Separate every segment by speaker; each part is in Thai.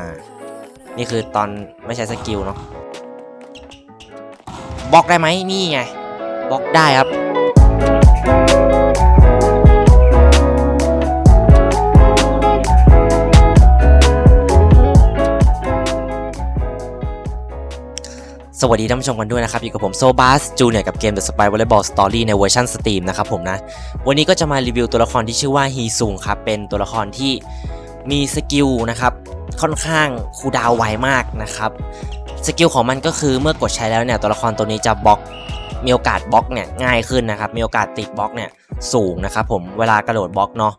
Speaker 1: อ่า นี่คือตอนไม่ใช้สกิลเนาะ บล็อกได้ไหมนี่ไง บล็อกได้ครับสวัสดีท่านผู้ชมกันด้วยนะครับ อยู่กับผมโซบัสจูเนียกับเกม The Spy Volleyball Story ในเวอร์ชันสตรีมนะครับผมนะ วันนี้ก็จะมารีวิวตัวละครที่ชื่อว่าฮีซุงครับ เป็นตัวละครที่มีสกิลนะครับ ค่อนข้างคูดาวไวมากนะครับสกิลของมันก็คือเมื่อกดใช้แล้วเนี่ยตัวละครตัวนี้จะบล็อกมีโอกาสบล็อกเนี่ยง่ายขึ้นนะครับมีโอกาสติดบล็อกเนี่ยสูงนะครับผมเวลากระโดดบล็อกเนาะ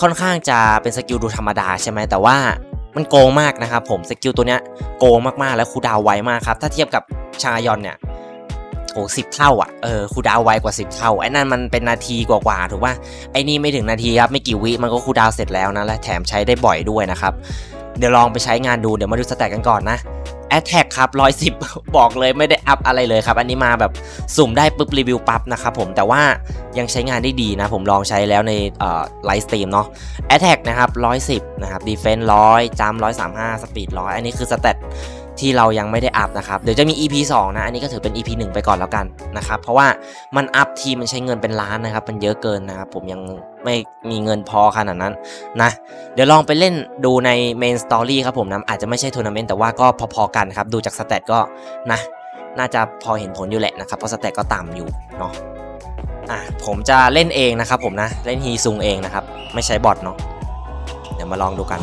Speaker 1: ค่อนข้างจะเป็นสกิลดูธรรมดาใช่ไหมแต่ว่ามันโกงมากนะครับผมสกิลตัวเนี้ยโกงมากๆ แล้วคูดาวไวมากครับถ้าเทียบกับชายอนเนี่ย สิบเท่าอะเออคูดาวไวกว่า10เท่าไอ้นั่นมันเป็นนาทีกว่าๆถูกป่ะไอ้นี่ไม่ถึงนาทีครับไม่กี่วิมันก็คูดาวเสร็จแล้วนะและแถมใช้ได้บ่อยด้วยนะครับเดี๋ยวลองไปใช้งานดูเดี๋ยวมาดูสแตทกันก่อนนะ a t t a c ครับ 110 บอกเลยไม่ได้อัพอะไรเลยครับ อันนี้มาแบบสุ่มได้ปุ๊บรีวิวปั๊บนะครับผมแต่ว่ายังใช้งานได้ดีนะ ผมลองใช้แล้วในไลฟ์สตรีมเนาะ Attack นะครับ 110 นะครับ Defense 100จัม135 Speed 100อันนี้คือสเตต ที่เรายังไม่ได้อัพนะครับเดี๋ยวจะมี EP 2 นะ อันนี้ก็ถือเป็น EP 1 ไปก่อนแล้วกันนะครับเพราะว่ามันอัพทีมันใช้เงินเป็นล้านนะครับ มันเยอะเกินนะครับผมยังไม่มีเงินพอขนาดนั้นนะเดี๋ยวลองไปเล่นดูใน Main Story ครับผมนะอาจจะไม่ใช่ทัวร์นาเมนต์แต่ว่าก็พอๆกันครับดูจากสเตตก็นะน่าจะพอเห็นผลอยู่แหละนะครับเพราะสเตตก็ต่ำอยู่เนาะอะผมจะเล่นเองนะครับผมนะเล่นฮีซุงเองนะครับไม่ใช้บอทเนาะเดี๋ยวมาลองดูกัน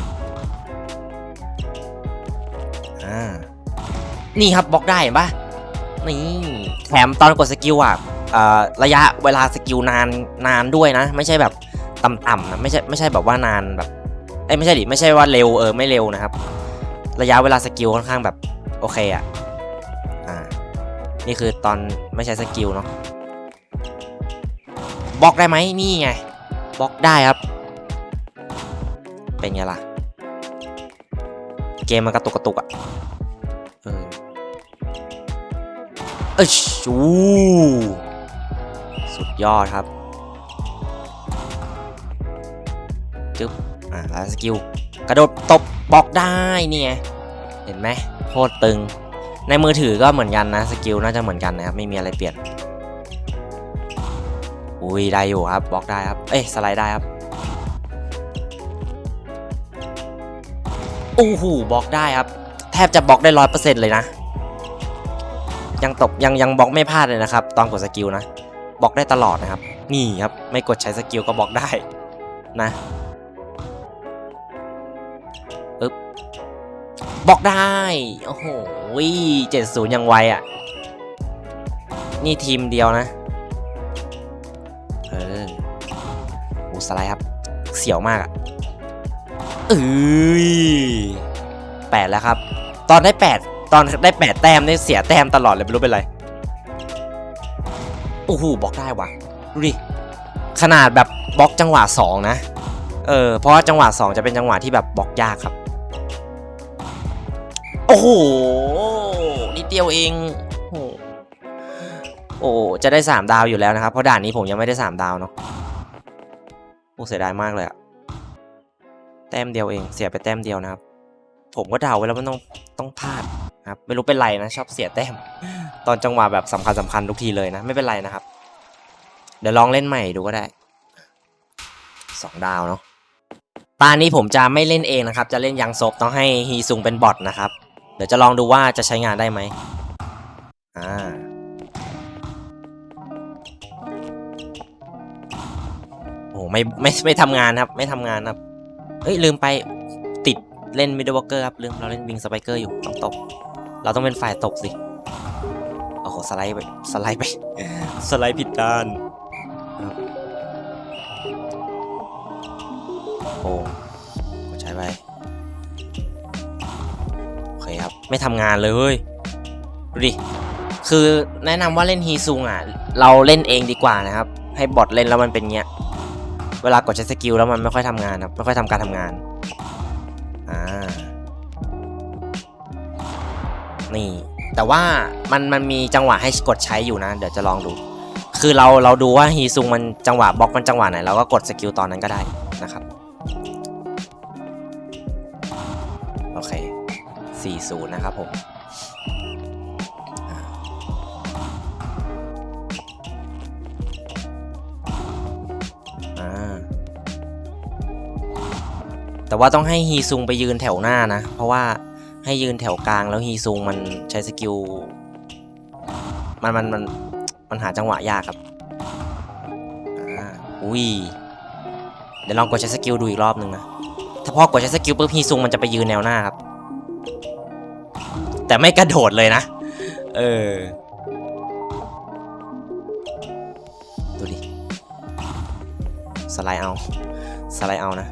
Speaker 1: อ่านี่ครับบล็อกได้เห็นปะนี่แถมตอนกดสกิลอะระยะเวลาสกิลนานนานด้วยนะ ไม่ใช่แบบต่ำๆนะไม่ใช่ไม่ใช่แบบว่านานแบบเอ้ไม่ใช่ดิไม่ใช่ว่าเร็วเออไม่เร็วนะครับ ระยะเวลาสกิลค่อนข้างแบบโอเคอะอ่านี่คือตอนไม่ใช้สกิลเนาะบล็อกได้ไหมนี่ไงบล็อกได้ครับ เป็นไงล่ะ เกมมันกระตุกกระตุกอะ่ เอยชูสุดยอดครับจึ๊บอ่าแล้วสกิล กระโดดตบบล็อกได้นี่ไงเห็นไหมโคตรตึง ในมือถือก็เหมือนกันนะ สกิลน่าจะเหมือนกันนะครับ ไม่มีอะไรเปลี่ยน อุ้ยได้อยู่ครับบล็อกได้ครับ เอ้ยสไลด์ได้ครับโอ้โหบล็อกได้ครับ แทบจะบล็อกได้ร้อยเปอร์เซ็นต์เลยนะ ยังตกยังยังบล็อกไม่พลาดเลยนะครับ ตอนกดสกิลนะบล็อกได้ตลอดนะครับ นี่ครับไม่กดใช้สกิลก็บล็อกได้นะปึ๊บบล็อกได้โอ้โหเจ็ดศูนย์ยังไวอะ นี่ทีมเดียวนะเออโอ้สไลด์ครับ เสียวมากอะเอ้ยแปดแล้วครับ ตอนได้แปด อนได้แปดแต้มได้เสียแต้มตลอดเลยไม่รู้เป็นไรโอ้โหบล็อกได้ว่ะดูดิขนาดแบบบล็อกจังหวะสองนะ เออ เพราะว่าจังหวะสองจะเป็นจังหวะที่แบบบล็อกยากครับ โอ้โห นิดเดียวเอง โอ้โหโอ้จะได้ 3 ดาวอยู่แล้วนะครับ เพราะด่านนี้ผมยังไม่ได้ 3 ดาวเนาะ โอ้เสียดายมากเลยอะแต้มเดียวเอง เสียไปแต้มเดียวนะครับ ผมก็เดาไว้แล้วมันต้องต้องพลาด ครับไม่รู้เป็นไรนะชอบเสียแต้ม ตอนจังหวะแบบสำคัญสำคัญทุกทีเลยนะ ไม่เป็นไรนะครับ เดี๋ยวลองเล่นใหม่ดูก็ได้2ดาวเนาะตานี้ผมจะไม่เล่นเองนะครับ จะเล่นยังซบต้องให้ฮีซุงเป็นบอทนะครับ เดี๋ยวจะลองดูว่าจะใช้งานได้ไหมอ่าโอ้ไม่ไม่ไม่ทำงานครับ ไม่ทำงานครับเฮ้ยลืมไปติดเล่นมิดเดิลวอลเกอร์ครับลืมเราเล่นวิงสไปเกอร์อยู่ต้องตก เราต้องเป็นฝ่ายตกสิ โอ้โห สไลด์ไป สไลด์ไป สไลด์ผิดด้านครับโอ้ใช้ไป โอเคครับ ไม่ทำงานเลยเว้ย ดูดิ คือแนะนำว่าเล่นฮีซุงอะ เราเล่นเองดีกว่านะครับ ให้บอทเล่นแล้วมันเป็นเงี้ย เวลากดใช้สกิลแล้วมันไม่ค่อยทำงานครับ ไม่ค่อยทำการทำงาน อ่า นี่ แต่ว่ามันมันมีจังหวะให้กดใช้อยู่นะ เดี๋ยวจะลองดู คือเราเราดูว่าฮีซุงมันจังหวะบล็อกมันจังหวะไหนเราก็กดสกิลตอนนั้นก็ได้นะครับ โอเคสี่ศูนะครับผมแต่ว่าต้องให้ฮีซุงไปยืนแถวหน้านะ เพราะว่า ให้ยืนแถวกลางแล้วฮีซุงมันใช้สกิลมันมันมันมันหาจังหวะยากครับอ่าอุ้ยเดี๋ยวลองกดใช้สกิลดูอีกรอบหนึ่งนะถ้าพอกดใช้สกิลปุ๊บฮีซุงมันจะไปยืนแนวหน้าครับ แต่ไม่กระโดดเลยนะ เออดูดิสไลด์เอาสไลด์เอานะ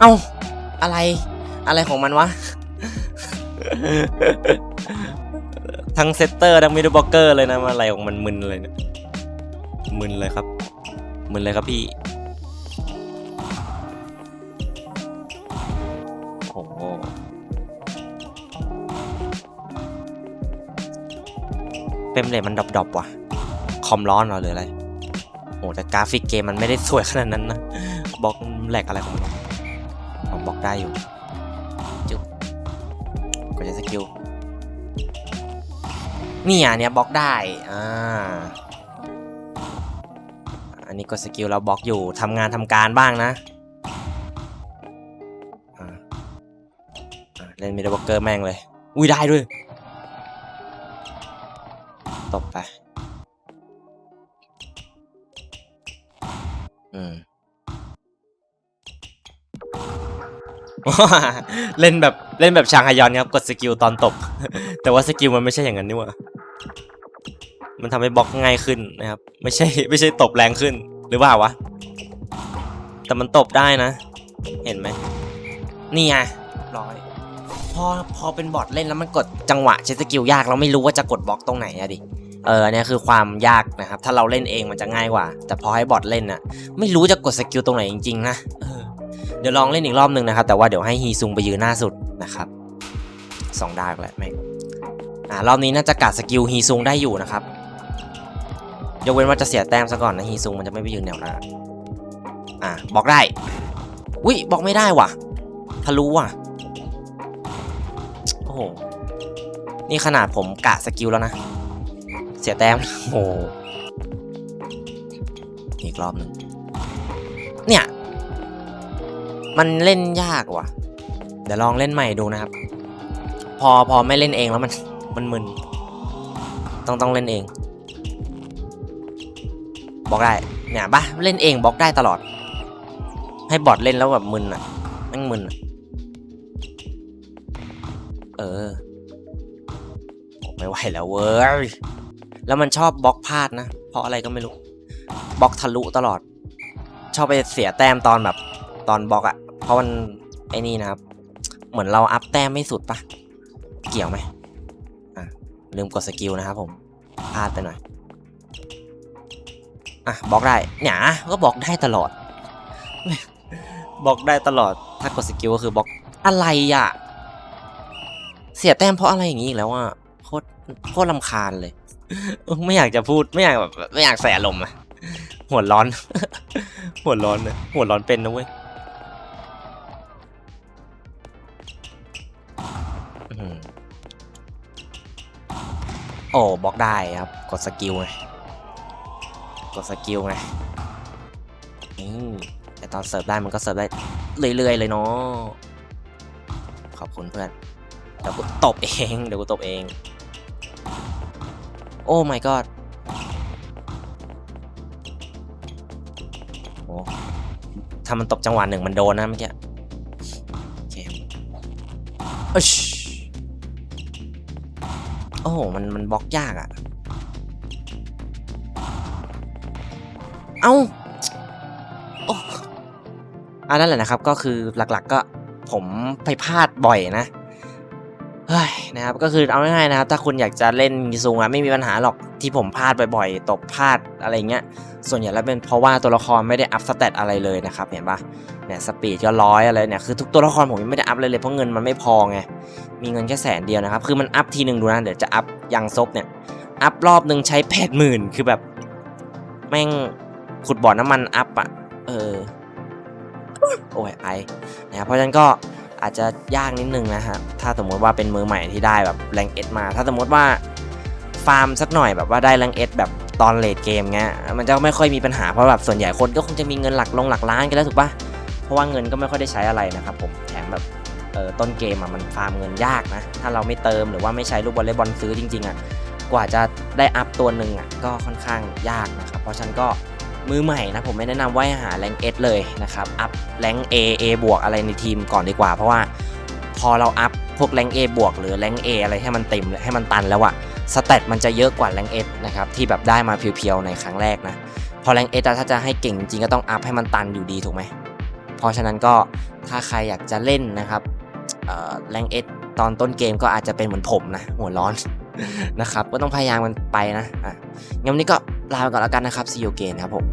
Speaker 1: เอ้าอะไร อะไรของมันวะ ทั้งเซตเตอร์ทั้งมิดเบล็อกเกอร์เลยนะมันอะไรของมันมึนเลยเนี่ยมึนเลยครับ มึนเลยครับพี่ โอ้โหเฟรมเรทมันดรอปๆว่ะ คอมร้อนเหรอหรืออะไร โอ้แต่กราฟิกเกมมันไม่ได้สวยขนาดนั้นนะบล็อกแหลกอะไรของมัน ผมบอกได้อยู่ จุ๊บกดใช้สกิลนี่อะเนี้ยบล็อกได้ อ่า อันนี้กดสกิลแล้วบล็อกอยู่ทำงานทำการบ้างนะเล่นมิดเดิลบล็อกเกอร์แม่งเลย อุ้ยได้ด้วย ตบไป อืม เล่นแบบเล่นแบบชางฮยอนครับกดสกิลตอนตบ แต่ว่าสกิลมันไม่ใช่อย่างนั้นนี่หว่ามันทำให้บล็อกง่ายขึ้นนะครับ ไม่ใช่ไม่ใช่ตบแรงขึ้นหรือเปล่าวะ แต่มันตบได้นะ เห็นไหมนี่ไงร้อยพอพอเป็นบอทเล่นแล้วมันกดจังหวะใช้สกิลยากเราไม่รู้ว่าจะกดบล็อกตรงไหนอะดิเออเนี่ยคือความยากนะครับ ถ้าเราเล่นเองมันจะง่ายกว่า แต่พอให้บอทเล่นน่ะ ไม่รู้จะกดสกิลตรงไหนจริงๆนะเออ เดี๋ยวลองเล่นอีกรอบหนึ่งนะครับ แต่ว่าเดี๋ยวให้ฮีซุงไปยืนหน้าสุดนะครับสองดาวแหละแม่งอ่ารอบนี้น่าจะกัดสกิลฮีซุงได้อยู่นะครับยกเว้นว่าจะเสียแต้มซะก่อนนะฮีซุงมันจะไม่ไปยืนแนวหน้าอะบอกได้อุ้ยบอกไม่ได้ว่ะทะลุว่ะโอ้โหนี่ขนาดผมกะสกิลแล้วนะ เสียแต้มโอ้โหอีกรอบหนึ่งเนี่ย มันเล่นยากว่ะ เดี๋ยวลองเล่นใหม่ดูนะครับ พอพอไม่เล่นเองแล้วมันมันมึน ต้องต้องเล่นเองบล็อกได้ เนี่ยปะเล่นเองบล็อกได้ตลอด ให้บอทเล่นแล้วแบบมึนอะแม่งมึนอะเออ ไม่ไหวแล้วเว้ย แล้วมันชอบบล็อกพลาดนะ เพราะอะไรก็ไม่รู้ บล็อกทะลุตลอด ชอบไปเสียแต้มตอนแบบตอนบล็อกอะ ราะมันไอ้นี่นะครับ เหมือนเราอัพแต้มไม่สุดปะเกี่ยวไหมอะลืมกดสกิลนะครับผมพลาดไปหน่อย อะบล็อกได้เนี่ยก็บล็อกได้ตลอดบล็อกได้ตลอด ถ้ากดสกิลก็คือบล็อกอะไรอะ เสียแต้มเพราะอะไรอย่างนี้อีกแล้วอะโคตรโคตรลำคาญเลย ไม่อยากจะพูดไม่อยากแบบไม่อยากใส่อารมณ์อะหัวร้อน หัวร้อนเลยหัวร้อนเป็นนะเว้ย โอ้บล็อกได้ครับ กดสกิลไง กดสกิลไงนี่แต่ตอนเสิร์ฟได้มันก็เสิร์ฟได้เรื่อยๆเลยเนาะ ขอบคุณเพื่อน เดี๋ยวกูตบเอง เดี๋ยวกูตบเอง โอ้ my god โอ้ถ้ามันตบจังหวะหนึ่งมันโดนนะเมื่อกี้ โอเค โอ้โห มันมันบล็อกยากอะ่ะ เอ้าโอ้อันนั้นแหละนะครับ ก็คือหลักๆก็ผมไปพลาดบ่อยนะ เฮ้ยนะครับก็คือเอาง่ายๆนะครับถ้าคุณอยากจะเล่นมิซุงอะไม่มีปัญหาหรอกที่ผมพลาดบ่อยๆตบพลาดอะไรเงี้ยส่วนใหญ่แล้วเป็นเพราะว่าตัวละครไม่ได้อัพสเตตอะไรเลยนะครับเห็นปะเนี่ยสปีดก็ร้อยอะไรเนี่ยคือทุกตัวละครผมยังไม่ได้อัพเลยเลยเพราะเงินมันไม่พอไงมีเงินแค่แสนเดียวนะครับคือมันอัพทีหนึ่งดูนะเดี๋ยวจะอัพยังซบเนี่ยอัพรอบหนึ่งใช้แปดหมื่นคือแบบแม่งขุดบ่อน้ำมันอัพอะเออโอ้ยไอนะครับเพราะฉะนั้นก็ อาจจะยากนิดนึงนะฮะถ้าสมมติว่าเป็นมือใหม่ที่ได้แบบแรงเอสมา ถ้าสมมติว่าฟาร์มสักหน่อยแบบว่าได้แรงเอสแบบตอนเลดเกมเงี้ยมันจะไม่ค่อยมีปัญหาเพราะแบบส่วนใหญ่คนก็คงจะมีเงินหลักลงหลักล้านกันแล้วถูกปะเพราะว่าเงินก็ไม่ค่อยได้ใช้อะไรนะครับผมแถมแบบเออต้นเกมอะมันฟาร์มเงินยากนะถ้าเราไม่เติมหรือว่าไม่ใช้ลูกบอลเลย์บอลซื้อจริงๆอะกว่าจะได้อัพตัวหนึ่งอะก็ค่อนข้างยากนะครับเพราะฉันก็ มือใหม่นะผมไม่แนะนำว่าหาแรงเอสเลยนะครับ อัพแรง A A บวกอะไรในทีมก่อนดีกว่า เพราะว่าพอเราอัพพวกแรง A บวกหรือแรง A อะไรให้มันเต็มให้มันตันแล้วอะสเตตมันจะเยอะกว่าแรงเอสนะครับที่แบบได้มาเพียวๆในครั้งแรกนะพอแรงเอสถ้าจะให้เก่งจริงก็ต้องอัพให้มันตันอยู่ดีถูกไหมเพราะฉะนั้นก็ถ้าใครอยากจะเล่นนะครับแรงเอสตอนต้นเกมก็อาจจะเป็นเหมือนผมนะหัวร้อนนะครับก็ต้องพยายามมันไปนะอะงั้นวันนี้ก็ลาไปก่อนแล้วกันนะครับ see you again ครับผม